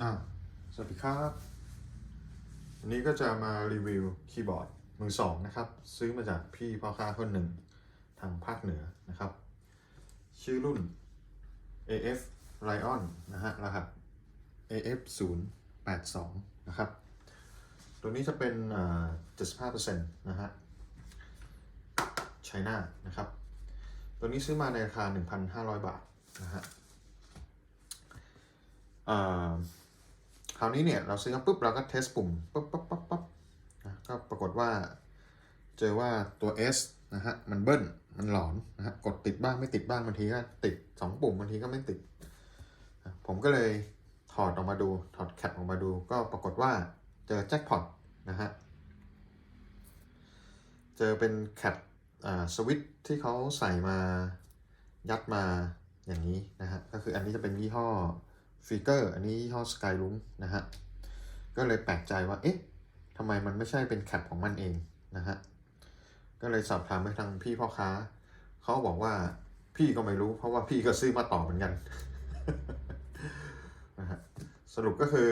อ่าสวัสดีครับ วันนี้ก็จะมารีวิวคีย์บอร์ดมือสองนะครับ ซื้อมาจากพี่พ่อค้าคนหนึ่งทางภาคเหนือนะครับ ชื่อรุ่น AF Lion นะฮะรหัส AF 0 8 2นะครับ ตัวนี้จะเป็นอ่า75%นะฮะไชน่านะครับ ตัวนี้ซื้อมาในราคา 1,500 บาทนะฮะอ่า ราวนี้เนี่ยเราซื้อมาปุ๊บเราก็เทสปุ่มปุ๊บปุ๊บปุ๊บปุ๊บนะก็ปรากฏว่า เจอว่าตัว S นะฮะมันเบิ้ลมันหลอนนะฮะกดติดบ้างไม่ติดบ้างบางทีก็ติด 2 ปุ่มบางทีก็ไม่ติด ผมก็เลยถอดออกมาดูถอดแคปออกมาดู ก็ปรากฏว่าเจอแจ็คพอตนะฮะเจอเป็นแคปสวิตช์ที่เขาใส่มายัดมาอย่างนี้นะฮะก็คืออันนี้จะเป็นยี่ห้อ ฟิกเกอร์อันนี้ยี่ห้อ Skyroom นะฮะ ก็เลยแปลกใจว่า เอ๊ะทำไมมันไม่ใช่เป็นแคปของมันเองนะฮะ ก็เลยสอบถามไปทางพี่พ่อค้า เขาบอกว่าพี่ก็ไม่รู้ เพราะว่าพี่ก็ซื้อมาต่อเหมือนกันนะฮะ สรุปก็คือ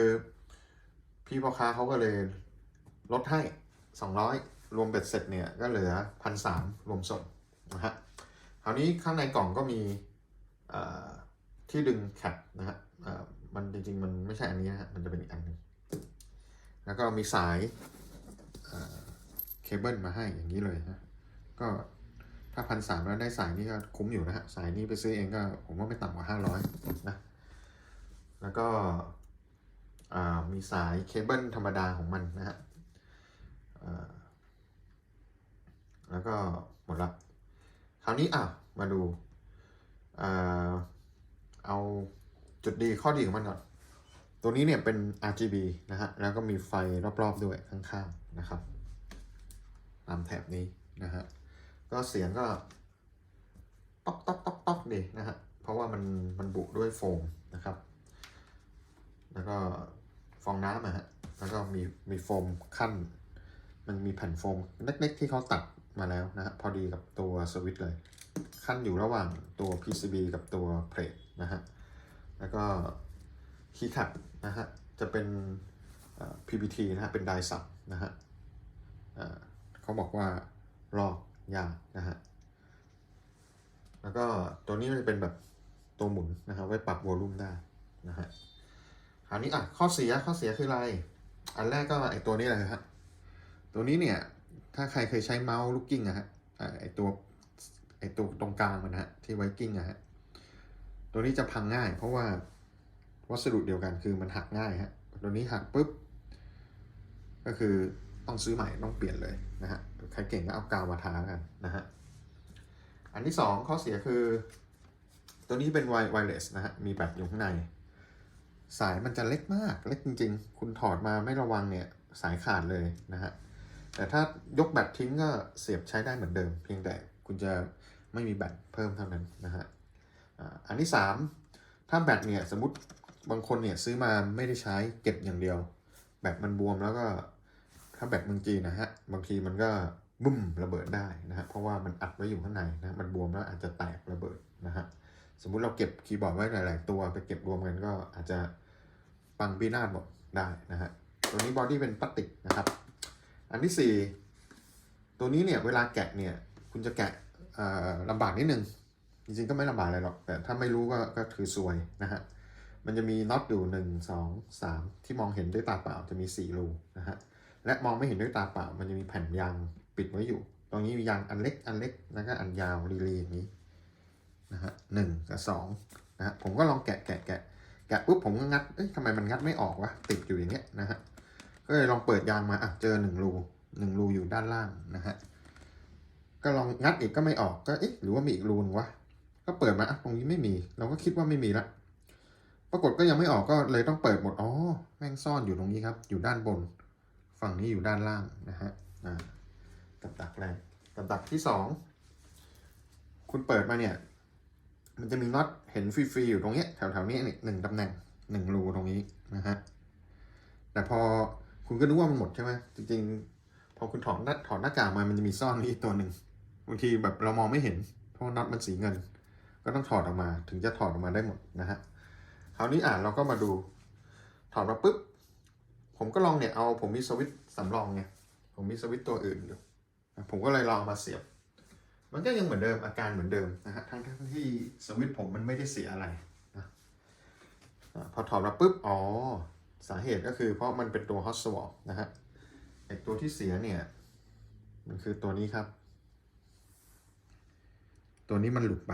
พี่พ่อค้าเขาก็เลยลดให้ 200 รวมเบ็ดเสร็จเนี่ยก็เหลือพันสามรวมส่งนะฮะ คราวนี้ข้างในกล่องก็มีที่ดึงแคปนะฮะ มันจริงๆ มันไม่ใช่อันนี้นะฮะมันจะเป็นอีกอันหนึงแล้วก็มีสายเคเบิลมาให้อย่างนี้เลยนะก็ถ้าพันสามแล้วได้สายนี่ก็คุ้มอยู่นะฮะ สายนี้ไปซื้อเองก็ผมว่าไม่ต่ำกว่าห้าร้อยนะ แล้วก็มีสายเคเบิลธรรมดาของมันนะฮะแล้วก็หมดละ คราวนี้อะมาดู เอา จุดดีข้อดีของมันก่อน ตัวนี้เนี่ยเป็น RGB นะฮะ แล้วก็มีไฟรอบๆด้วยข้างๆนะครับ ตามแถบนี้นะฮะ ก็เสียงก็ต๊อกต๊อกต๊อกต๊อกดีนะฮะ เพราะว่ามันมันบุด้วยโฟมนะครับ แล้วก็ฟองน้ำอะฮะ แล้วก็มีมีโฟมขั้น มันมีแผ่นโฟมเล็กๆที่เขาตัดมาแล้วนะฮะ พอดีกับตัวสวิตช์เลย ขั้นอยู่ระหว่างตัว PCB กับตัวเพลทนะฮะ แล้วก็คีย์แคปนะฮะ จะเป็นเอ่อ PBT นะฮะ เป็นไดสับนะฮะเขาบอกว่าลอกยากนะฮะ แล้วก็ตัวนี้มันจะเป็นแบบตัวหมุนนะฮะ ไว้ปรับวอลลุ่มได้นะฮะคราวนี้อะข้อเสียข้อเสียคืออะไร อันแรกก็ไอตัวนี้เลยฮะ ตัวนี้เนี่ย ถ้าใครเคยใช้เมาส์ลูกกิ้งอะฮะไอตัวไอตัวตรงกลางมันนะฮะ ที่ไว้กิ้งอะฮะ ตัวนี้จะพังง่าย เพราะว่าวัสดุเดียวกันคือมันหักง่ายฮะตัวนี้หักปุ๊บ ก็คือต้องซื้อใหม่ต้องเปลี่ยนเลยนะฮะใครเก่งก็เอากาวมาทากันนะฮะอันที่สองข้อเสียคือ ตัวนี้เป็นไวเลสนะฮะมีแบตอยู่ข้างใน สายมันจะเล็กมากเล็กจริง ๆ คุณถอดมาไม่ระวังเนี่ยสายขาดเลยนะฮะแต่ถ้ายกแบตทิ้งก็เสียบใช้ได้เหมือนเดิม เพียงแต่คุณจะไม่มีแบตเพิ่มเท่านั้นนะฮะ อันที่สามถ้าแบตเนี่ยสมมติบางคนเนี่ยซื้อมาไม่ได้ใช้เก็บอย่างเดียว แบตมันบวมแล้วก็ถ้าแบตเมืองจีนนะฮะบางทีมันก็บุ้มระเบิดได้นะฮะเพราะว่ามันอัดไว้อยู่ข้างในนะมันบวมแล้วอาจจะแตกระเบิดนะฮะสมมุติเราเก็บคีย์บอร์ดไว้หลาย ๆ ตัวไปเก็บรวมกันก็อาจจะปังปีนาศหมดได้นะฮะตัวนี้บอดี้เป็นพลาสติกนะครับ อันที่สี่ตัวนี้เนี่ยเวลาแกะเนี่ยคุณจะแกะลำบากนิดนึง จริงๆก็ไม่ลำบากอะไรหรอก แต่ถ้าไม่รู้ก็ก็คือซวยนะฮะ มันจะมีน็อตอยู่หนึ่งสองสามที่มองเห็นด้วยตาเปล่าจะมีสี่รูนะฮะ และมองไม่เห็นด้วยตาเปล่า มันจะมีแผ่นยางปิดไว้อยู่ ตรงนี้มียางอันเล็กอันเล็กแล้วก็อันยาวรีลีอย่างนี้นะฮะหนึ่งกับสองนะฮะผมก็ลองแกะแกะแกะแกะปุ๊บผมก็งัด เอ้ยทำไมมันงัดไม่ออกวะ ติดอยู่อย่างเงี้ยนะฮะ ก็เลยลองเปิดยางมา อะ เจอหนึ่งรูหนึ่งรูอยู่ด้านล่างนะฮะ ก็ลองงัดอีกก็ไม่ออก ก็ เอ๊ะ หรือว่ามีอีกรูนึงวะ ก็เปิดมาอะตรงนี้ไม่มี เราก็คิดว่าไม่มีละ ปรากฏก็ยังไม่ออกก็เลยต้องเปิดหมด อ๋อ แม่งซ่อนอยู่ตรงนี้ครับ อยู่ด้านบน ฝั่งนี้อยู่ด้านล่างนะฮะอ่ากับดักแรกกับดักที่สอง คุณเปิดมาเนี่ย มันจะมีน็อตเห็นฟรีๆอยู่ตรงเนี้ยแถวๆนี้หนึ่งตำแหน่งหนึ่งรูตรงนี้นะฮะ แต่พอคุณก็นึกว่ามันหมดใช่ไหมจริงๆ พอคุณถอดหน้าถอดหน้ากากมา มันจะมีซ่อนนี่อีกตัวหนึ่งบางทีแบบเรามองไม่เห็น เพราะว่าน็อตมันสีเงิน ก็ต้องถอดออกมา ถึงจะถอดออกมาได้หมดนะฮะคราวนี้อ่านเราก็มาดู ถอดมาปุ๊บ ผมก็ลองเนี่ยเอาผมมีสวิตช์สำรองไงผมมีสวิตช์ตัวอื่นอยู่นะผมก็เลยลองเอามาเสียบ มันก็ยังเหมือนเดิมอาการเหมือนเดิมนะฮะทั้งทั้งที่สวิตช์ผมมันไม่ได้เสียอะไรนะอะพอถอดมาปุ๊บอ๋อสาเหตุก็คือเพราะมันเป็นตัว hot swap นะฮะไอตัวที่เสียเนี่ย มันคือตัวนี้ครับ ตัวนี้มันหลุดไป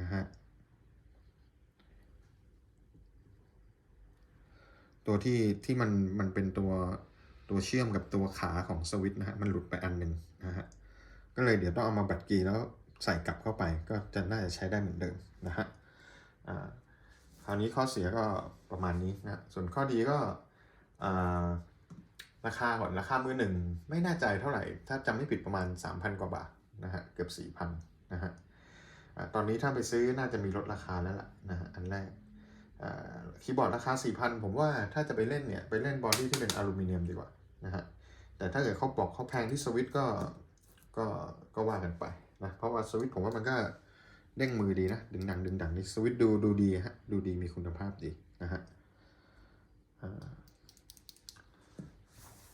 นะฮะตัวที่ที่มันมันเป็นตัวตัวเชื่อมกับตัวขาของสวิตช์นะฮะมันหลุดไปอันหนึ่งนะฮะก็เลยเดี๋ยวต้องเอามาบัดกีแล้วใส่กลับเข้าไปก็จะน่าจะใช้ได้เหมือนเดิมนะฮะอ่าคราวนี้ข้อเสียก็ประมาณนี้นะส่วนข้อดีก็ราคาก่อนราคามือหนึ่งไม่น่ใจเท่าไหร่ ถ้าจำไม่ผิดประมาณ 3,000 กว่าบาทนะฮะเกือบ 4,000นะฮะ ตอนนี้ถ้าไปซื้อน่าจะมีลดราคาแล้วล่ะนะฮะอันแรกคีย์บอร์ดราคา 4,000 ผมว่าถ้าจะไปเล่นเนี่ย ไปเล่นบอดี้ที่เป็นอลูมิเนียมดีกว่านะฮะแต่ถ้าเกิดเขาบอกเขาแพงที่สวิตก็ก็ก็ว่ากันไปนะเพราะว่าสวิตผมว่ามันก็เด้งมือดีนะ ดึงดังดึงดังนี่สวิตดูดูดีฮะดูดีมีคุณภาพดีนะฮะ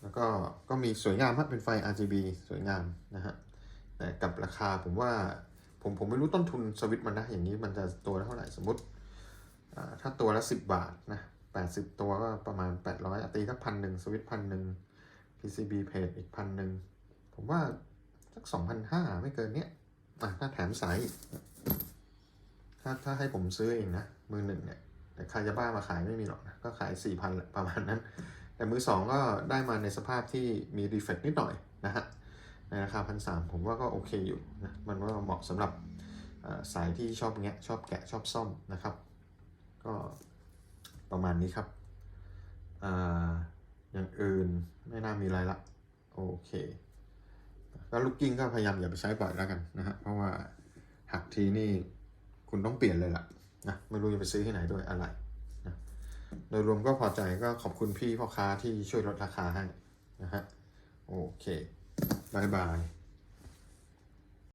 แล้วก็ก็มีสวยงามครับเป็นไฟ RGB สวยงามนะฮะแต่กับราคาผมว่า ผมผมไม่รู้ต้นทุนสวิตช์มันนะ อย่างนี้มันจะตัวละเท่าไหร่สมมติ ถ้าตัวละสิบบาทนะแปดสิบตัวก็ประมาณแปดร้อยตีสักพันหนึ่งสวิตพันหนึ่ง PCB เพจอีกพันหนึ่ง ผมว่าสักสองพันห้าไม่เกินเนี้ยถ้าแถมสายถ้าถ้าให้ผมซื้อเองนะ มือหนึ่งเนี่ยแต่ใครจะบ้ามาขายไม่มีหรอกนะ ก็ขายสี่พันประมาณนั้น แต่มือสองก็ได้มาในสภาพที่มีรีเฟกนิดหน่อยนะฮะ ราคาพันสามผมว่าก็โอเคอยู่นะมันก็เหมาะสำหรับสายที่ชอบแงะชอบแกะชอบซ่อมนะครับ ก็ประมาณนี้ครับออย่างอื่นไม่น่ามีอะไรละโอเคก็ลูกกิ้งก็พยายามอย่าไปใช้บ่อยแล้วกันนะฮะเพราะว่าหักทีนี่คุณต้องเปลี่ยนเลยล่ะนะไม่รู้จะไปซื้อที่ไหนด้วยอะไรนะโดยรวมก็พอใจก็ขอบคุณพี่พ่อค้าที่ช่วยลดราคาให้นะฮะโอเค บายบาย